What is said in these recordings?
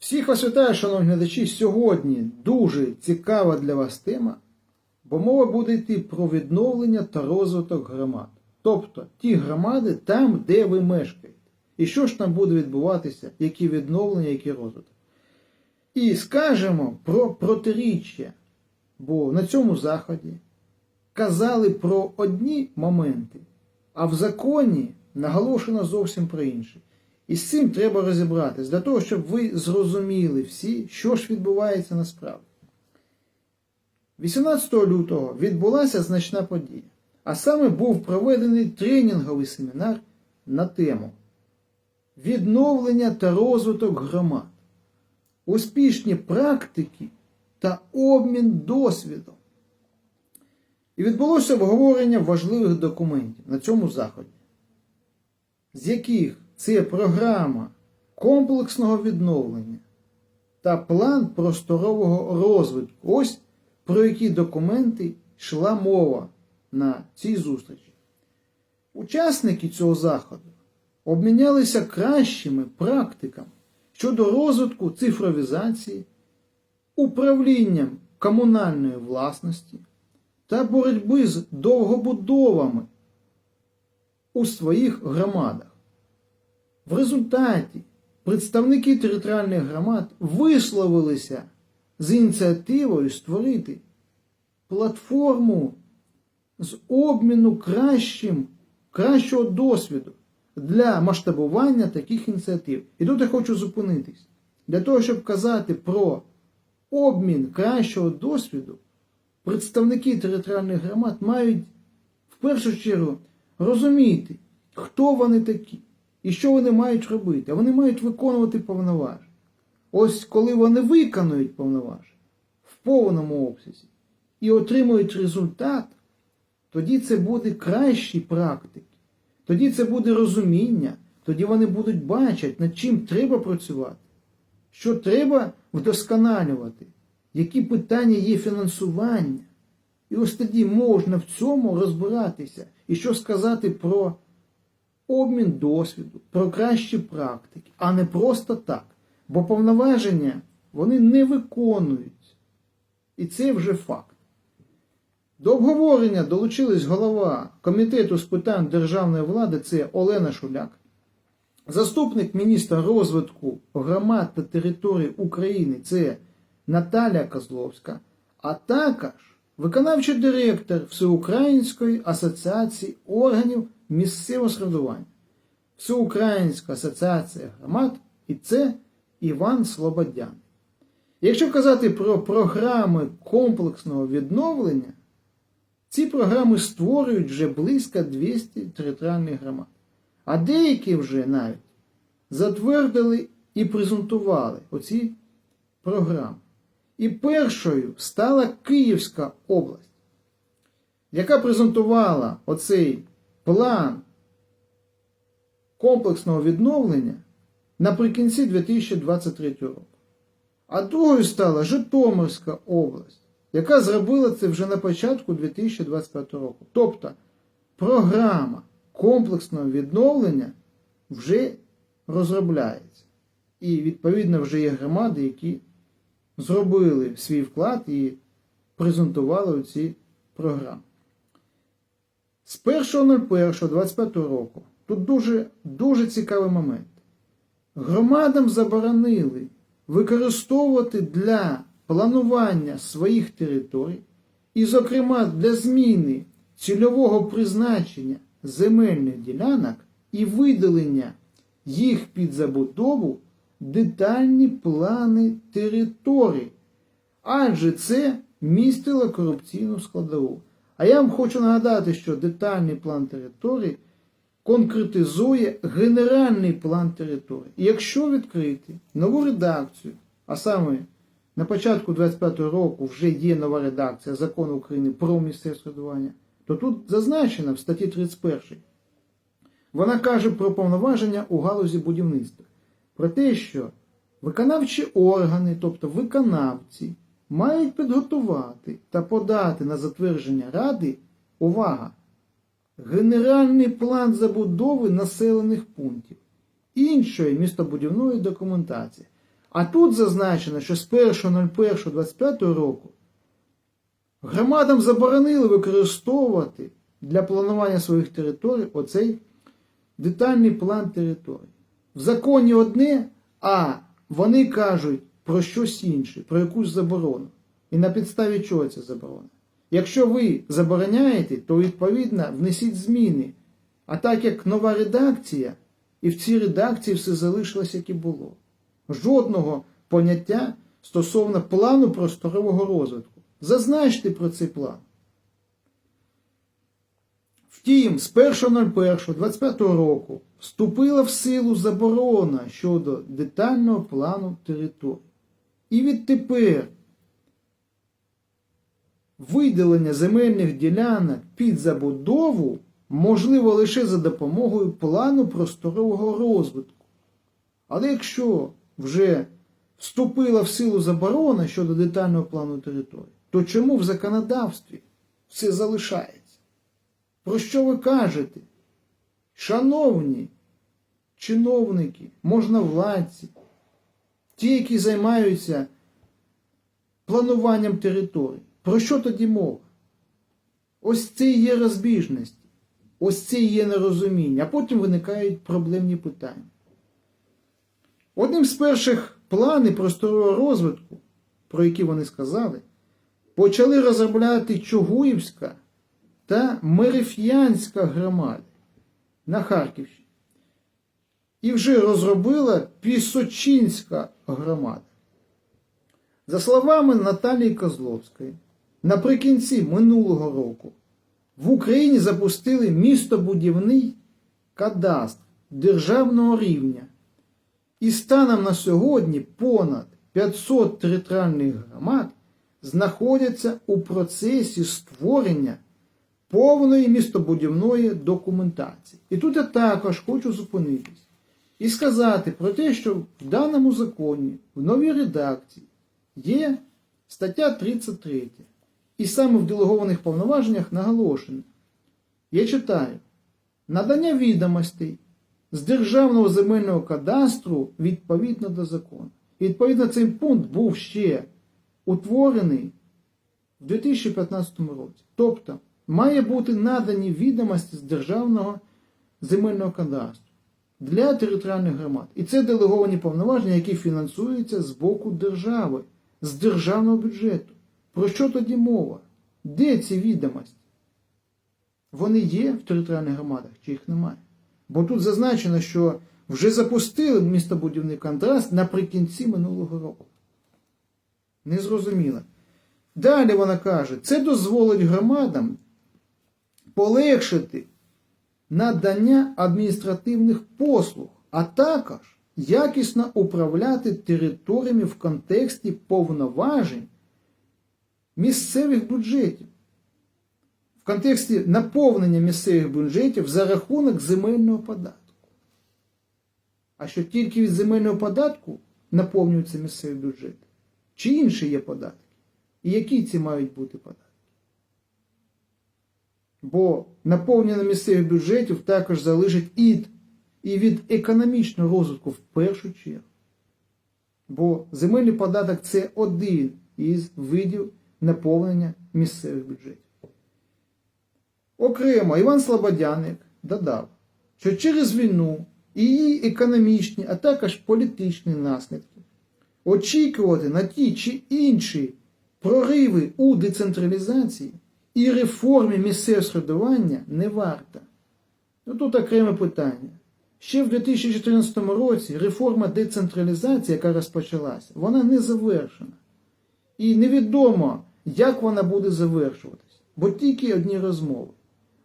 Всіх вас вітаю, шановні глядачі. Сьогодні дуже цікава для вас тема, бо мова буде йти про відновлення та розвиток громад. Тобто ті громади там, де ви мешкаєте. І що ж там буде відбуватися, які відновлення, які розвиток. І скажемо про протиріччя, бо на цьому заході казали про одні моменти, а в законі наголошено зовсім про інші. І з цим треба розібратись, для того, щоб ви зрозуміли всі, що ж відбувається насправді. 18 лютого відбулася значна подія, а саме був проведений тренінговий семінар на тему Відновлення та розвиток громад, успішні практики та обмін досвідом. І відбулося обговорення важливих документів на цьому заході, з яких це програма комплексного відновлення та план просторового розвитку. Ось про які документи йшла мова на цій зустрічі. Учасники цього заходу обмінялися кращими практиками щодо розвитку цифровізації, управлінням комунальної власності та боротьби з довгобудовами у своїх громадах. В результаті представники територіальних громад висловилися з ініціативою створити платформу з обміну кращим, кращого досвіду для масштабування таких ініціатив. І тут я хочу зупинитись. Для того, щоб казати про обмін кращого досвіду, представники територіальних громад мають в першу чергу розуміти, хто вони такі. І що вони мають робити? Вони мають виконувати повноваження. Ось коли вони виконують повноваження в повному обсязі і отримують результат, тоді це буде кращі практики, тоді це буде розуміння, тоді вони будуть бачити, над чим треба працювати, що треба вдосконалювати, які питання є фінансування. І ось тоді можна в цьому розбиратися і що сказати про обмін досвіду, про кращі практики, а не просто так. Бо повноваження вони не виконують. І це вже факт. До обговорення долучились голова Комітету з питань державної влади, це Олена Шуляк, заступник міністра розвитку громад та територій України, це Наталя Козловська, а також виконавчий директор Всеукраїнської асоціації органів місцевого самоврядування, Всеукраїнська асоціація громад і це Іван Слободян. Якщо казати про програми комплексного відновлення, ці програми створюють вже близько 200 територіальних громад. А деякі вже навіть затвердили і презентували оці програми. І першою стала Київська область, яка презентувала оцей план комплексного відновлення наприкінці 2023 року. А другою стала Житомирська область, яка зробила це вже на початку 2025 року. Тобто програма комплексного відновлення вже розробляється. І, відповідно, вже є громади, які зробили свій вклад і презентували ці програми. З 1.01.25 року тут дуже, дуже цікавий момент. Громадам заборонили використовувати для планування своїх територій і, зокрема, для зміни цільового призначення земельних ділянок і видалення їх під забудову детальні плани територій, адже це містило корупційну складову. А я вам хочу нагадати, що детальний план території конкретизує генеральний план території. І якщо відкрити нову редакцію, а саме на початку 25 року вже є нова редакція закону України про місцеве самоврядування, то тут зазначено в статті 31. Вона каже про повноваження у галузі будівництва. Про те, що виконавчі органи, тобто виконавці, мають підготувати та подати на затвердження Ради увага, генеральний план забудови населених пунктів, іншої містобудівної документації, А тут зазначено, що з 1.01.25 року громадам заборонили використовувати для планування своїх територій оцей детальний план території. В законі одне, а вони кажуть про щось інше, про якусь заборону. І на підставі чого ця заборона? Якщо ви забороняєте, то відповідно внесіть зміни. А так як нова редакція, і в цій редакції все залишилось, як і було. Жодного поняття стосовно плану просторового розвитку. Зазначте про цей план. Втім, з 1.01.25 року вступила в силу заборона щодо детального плану території. І відтепер виділення земельних ділянок під забудову можливо лише за допомогою плану просторового розвитку. Але якщо вже вступила в силу заборона щодо детального плану території, то чому в законодавстві все залишається? Про що ви кажете? Шановні чиновники, можновладці, ті, які займаються плануванням територій, про що тоді мова? Ось це і є розбіжності, ось це і є нерозуміння, а потім виникають проблемні питання. Одним з перших планів просторового розвитку, про які вони сказали, почали розробляти Чугуївська та Мереф'янська громади на Харківщині. І вже розробила Пісочинська громада. За словами Наталії Козловської, наприкінці минулого року в Україні запустили містобудівний кадастр державного рівня. І станом на сьогодні понад 500 територіальних громад знаходяться у процесі створення повної містобудівної документації. І тут я також хочу зупинитись і сказати про те, що в даному законі, в новій редакції, є стаття 33. І саме в делегованих повноваженнях наголошено. Я читаю: надання відомостей з Державного земельного кадастру відповідно до закону. Відповідно цей пункт був ще утворений в 2015 році. Тобто, має бути надані відомості з Державного земельного кадастру для територіальних громад. І це делеговані повноваження, які фінансуються з боку держави, з державного бюджету. Про що тоді мова? Де ці відомості? Вони є в територіальних громадах, чи їх немає? Бо тут зазначено, що вже запустили містобудівний контраст наприкінці минулого року. Незрозуміло. Далі вона каже, це дозволить громадам полегшити надання адміністративних послуг, а також якісно управляти територіями в контексті повноважень місцевих бюджетів. В контексті наповнення місцевих бюджетів за рахунок земельного податку. А що тільки від земельного податку наповнюються місцеві бюджети? Чи інші є податки? І які ці мають бути податки? Бо наповнення місцевих бюджетів також залежить і, від економічного розвитку в першу чергу. Бо земельний податок це один із видів наповнення місцевих бюджетів. Окремо Іван Слободяник додав, що через війну і її економічні, а також політичні наслідки очікувати на ті чи інші прориви у децентралізації і реформі місцевого середування не варто. Ну тут окреме питання. Ще в 2014 році реформа децентралізації, яка розпочалася, вона не завершена. І невідомо, як вона буде завершуватись, бо тільки одні розмови.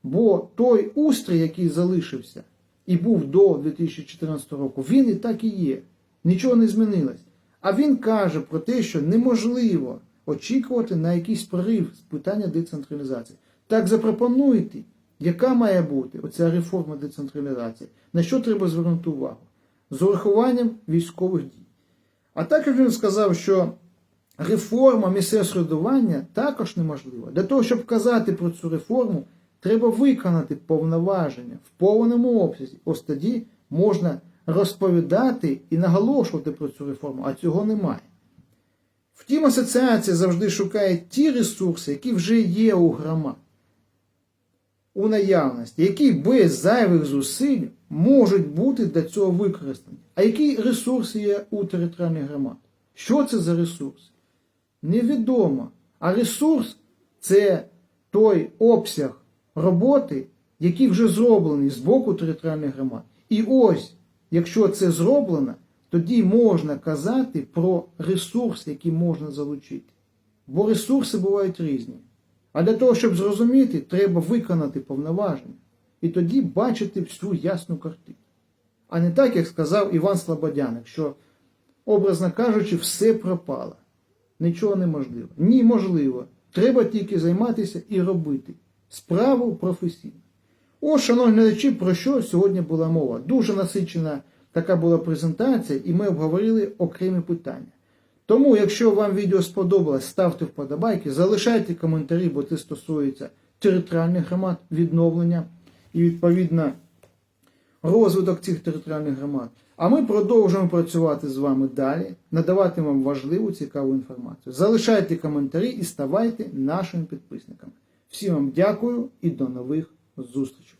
Бо той устрій, який залишився і був до 2014 року, він і так і є. Нічого не змінилось. А він каже про те, що неможливо очікувати на якийсь прорив з питання децентралізації. Так запропонуйте, яка має бути оця реформа децентралізації, на що треба звернути увагу? З урахуванням військових дій. А також він сказав, що реформа місцевого середування також неможлива. Для того, щоб казати про цю реформу, треба виконати повноваження в повному обсязі. Ось тоді можна розповідати і наголошувати про цю реформу, а цього немає. Втім, асоціація завжди шукає ті ресурси, які вже є у громад, у наявності, які без зайвих зусиль можуть бути для цього використані. А які ресурси є у територіальних громад? Що це за ресурси? Невідомо. А ресурс це той обсяг роботи, який вже зроблений з боку територіальних громад. І ось, якщо це зроблено, тоді можна казати про ресурс, який можна залучити. Бо ресурси бувають різні. А для того, щоб зрозуміти, треба виконати повноваження. І тоді бачити всю ясну картину. А не так, як сказав Іван Слободяник, що, образно кажучи, все пропало. Нічого неможливо. Ні, можливо. Треба тільки займатися і робити справу професійно. Ось, шановні глядачі, про що сьогодні була мова. Дуже насичена така була презентація, і ми обговорили окремі питання. Тому, якщо вам відео сподобалось, ставте вподобайки, залишайте коментарі, бо це стосується територіальних громад, відновлення і, відповідно, розвиток цих територіальних громад. А ми продовжуємо працювати з вами далі, надавати вам важливу, цікаву інформацію. Залишайте коментарі і ставайте нашими підписниками. Всім вам дякую і до нових зустрічей.